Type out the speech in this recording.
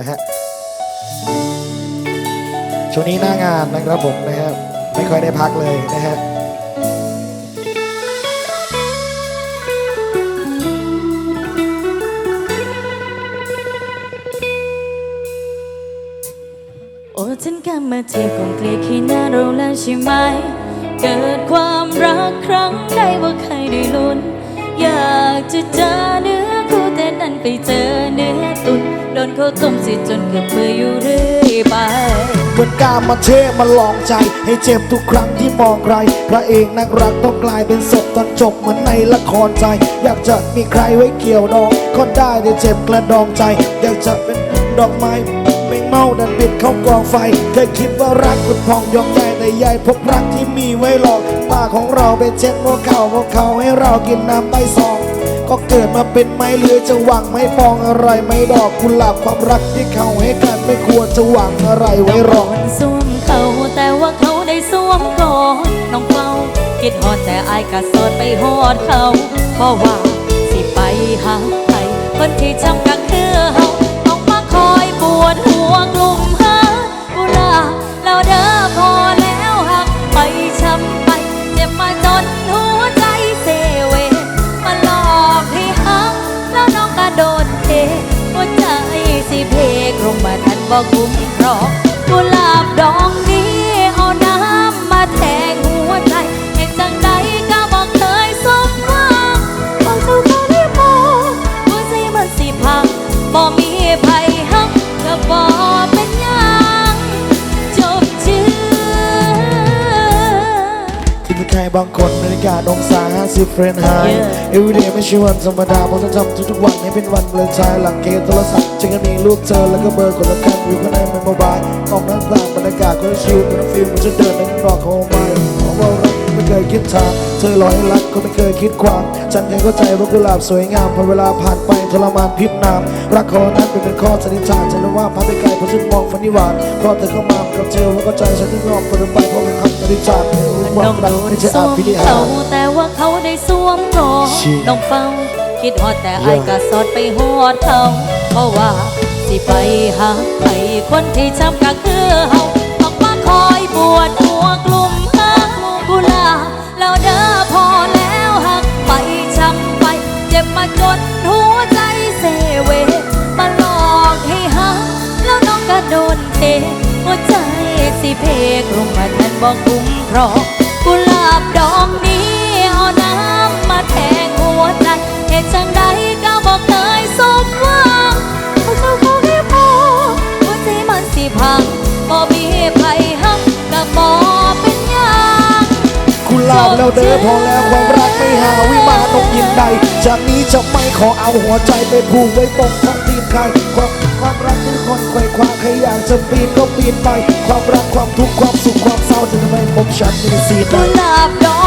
นะฮะช่วงนี้หน้างานนะครับผมนะฮะไม่ค่อยได้พักเลยนะฮะโอ้ฉันกำมาเทียบคงเกลียดขี้หน้าเราแล้วใช่ไหม เกิดความรักครั้งใดว่าใครได้ลุ้น อยากจะเจอเนื้อคู่แต่ดันไปเจอเนื้อตุนโดน เขาต้มสิจนเกือบเบื่ออยู่เรื่อยไปเหมือนกามาเทมาลองใจ ให้เจ็บทุกครั้งที่มองใคร พระเอกนักรักต้องกลายเป็นศพตอนจบเหมือนในละครใจ อยากจะมีใครไว้เกี่ยวดองก็ได้แต่เจ็บกระดองใจ อยากจะเป็นดอกไม้ไม่เมาดันปิดเข้ากองไฟเคยคิดว่ารักคุณพองยอมใจแต่ใหญ่พบรักที่มีไว้หลอกตาของเราไปเช็ดพวกเขาพวกเขาให้เรากินน้ำใบซอง ก็เกิดมาเป็นไม้เลือยจะหวังไม่ปองอะไรไม่ดอกกุหลาบความรักที่เขาให้กันไม่ควรจะหวังอะไรไว้หรอกนสวมเขาแต่ว่าเขาได้สวมก่อนน้องเฝ้าคิดฮอดแต่อายกะสอดไปฮอดเขาเพราะว่าสิไปหาใครคนที่จำกันคือเฮาต้องมาคอยปวดหัวกลุ่ม บอกคุ้มครองกุหลาบดอก ที่มีใครบางคนนาฬิกาองศา50เฟรนไฮต์ Yeah. everyday ไม่ใช่วันธรรมดาผมต้องทำทุกๆวันให้เป็นวันเลยชายหลังเกมโทรศัพท์จึงจะมีรูปเธอแล้วก็เบอร์คนละกันอยู่ข้างในมันโมบายมองหน้าต่างบรรยากาศก็ชิลเป็นฟิลมันจะเดินในดอกของไม้ของเรารักไม่เคยคิดทางเธอรอให้รักก็ไม่เคยคิดความฉันยังเข้าใจว่ากุหลาบสวยงามพอเวลาผ่านไปทรมานพิษนามรักของนั้นเป็นเป็นข้อสันนิษฐานฉันรู้ว่าพาไปไกลเพราะฉันมองฝันนิวานเพราะเธอเข้ามากับเธอว่าเข้าใจฉันที่งอมไปไปเพราะเป็นคำสันนิษฐานค น้วาอมงรักโดนไม่ใช่สอาวมภินิหาเขารแต่ว่าเขาได้สวมก่อนชี้น้องเฝ้าคิดฮอดแต่อายก็สอดไปฮอดเขาเพราะว่าสิไปหาใครคนที่ช้ำก็คือเฮาต้องมาคอยปวดหัวกลุ่มหากุหลาบแล้วเด้อพอแล้วหักไปช้ำไป เจ็บมาจนหัวใจเซเวมาหลอกให้หักแล้วน้องก็โดนเทหัวใจสิเพกลงมาแทนบอกคุ้มครองกุหลาบดอกนี้เอาน้ำมาแทงหัวใจเหตุจังใดก็บอกเคยสมหวังเขาเจ้าขอให้พอหัวใจมันสิพังบ่มีไผหักก็บ่เป็นหยังกุหลาบแล้วเด้อพอแล้วความรักไม่หาวิมานตกยินใดจากนี้จะไม่ขอเอาหัวใจไปผูกไว้ตรงท้องตีนใครความความรักคือคนไขว่คว้าใครอยากจะปีนก็ปีนไป ความรักความทุกข์ความสุขความเศร้าจะทำให้ ผมฉันมีสีใดกุหลาบดอกนี้เอา